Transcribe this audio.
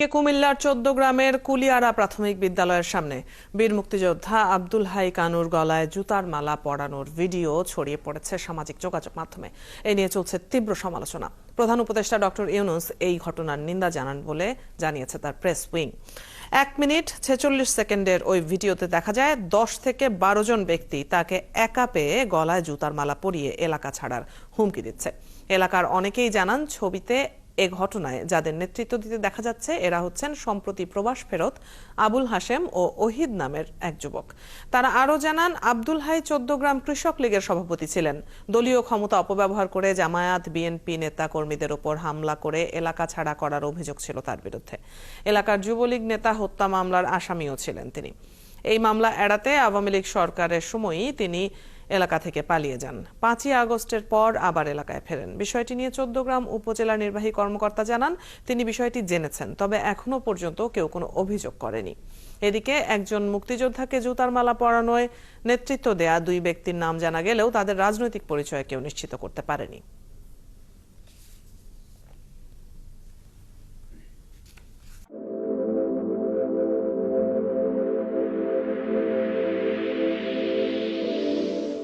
কুমিল্লার চোদ্দ গ্রামের কুলিয়ারা প্রাথমিক বিদ্যালয়ের সামনে। বীর মুক্তিযোদ্ধা আব্দুল হাই কানুর গলায় জুতার মালা পরানোর ভিডিও ছড়িয়ে পড়েছে সামাজিক যোগাযোগ মাধ্যমে। এ নিয়ে চলছে তীব্র সমালোচনা। প্রধান উপদেষ্টা ডক্টর ইউনুস এই ঘটনার নিন্দা জানান বলে জানিয়েছে তার প্রেস উইং। এক মিনিট ছেচল্লিশ সেকেন্ডের ওই ভিডিওতে দেখা যায়, দশ থেকে বারো জন ব্যক্তি তাকে একা পেয়ে গলায় জুতার মালা পরিয়ে এলাকা ছাড়ার হুমকি দিচ্ছে। এলাকার অনেকেই জানান, ছবিতে এ ঘটনায় যাদের নেতৃত্ব দিতে দেখা যাচ্ছে, এরা হচ্ছেন সম্প্রতি প্রবাস ফেরত আবুল হাশেম ও ওহিদ নামের এক যুবক। তারা আরও জানান, আব্দুল হাই চোদ্দগ্রাম কৃষক লীগের সভাপতি ছিলেন। দলীয় ক্ষমতা অপব্যবহার করে জামায়াত, বিএনপি নেতা কর্মীদের ওপর হামলা করে এলাকা ছাড়া করার অভিযোগ ছিল তার বিরুদ্ধে। এলাকার যুবলীগ নেতা হত্যা মামলার আসামিও ছিলেন তিনি। এই মামলা এড়াতে আওয়ামী লীগ সরকারের সময়ই তিনি এলাকা থেকে পালিয়ে যান। পাঁচই আগস্টের পর আবার এলাকায় ফেরেন। বিষয়টি নিয়ে চোদ্দগ্রাম উপজেলা নির্বাহী কর্মকর্তা জানান, তিনি বিষয়টি জেনেছেন, তবে এখনও পর্যন্ত কেউ কোনো অভিযোগ করেনি। এদিকে একজন মুক্তিযোদ্ধাকে জুতার মালা পরানোয় নেতৃত্ব দেয়া দুই ব্যক্তির নাম জানা গেলেও তাদের রাজনৈতিক পরিচয় কেউ নিশ্চিত করতে পারেনি।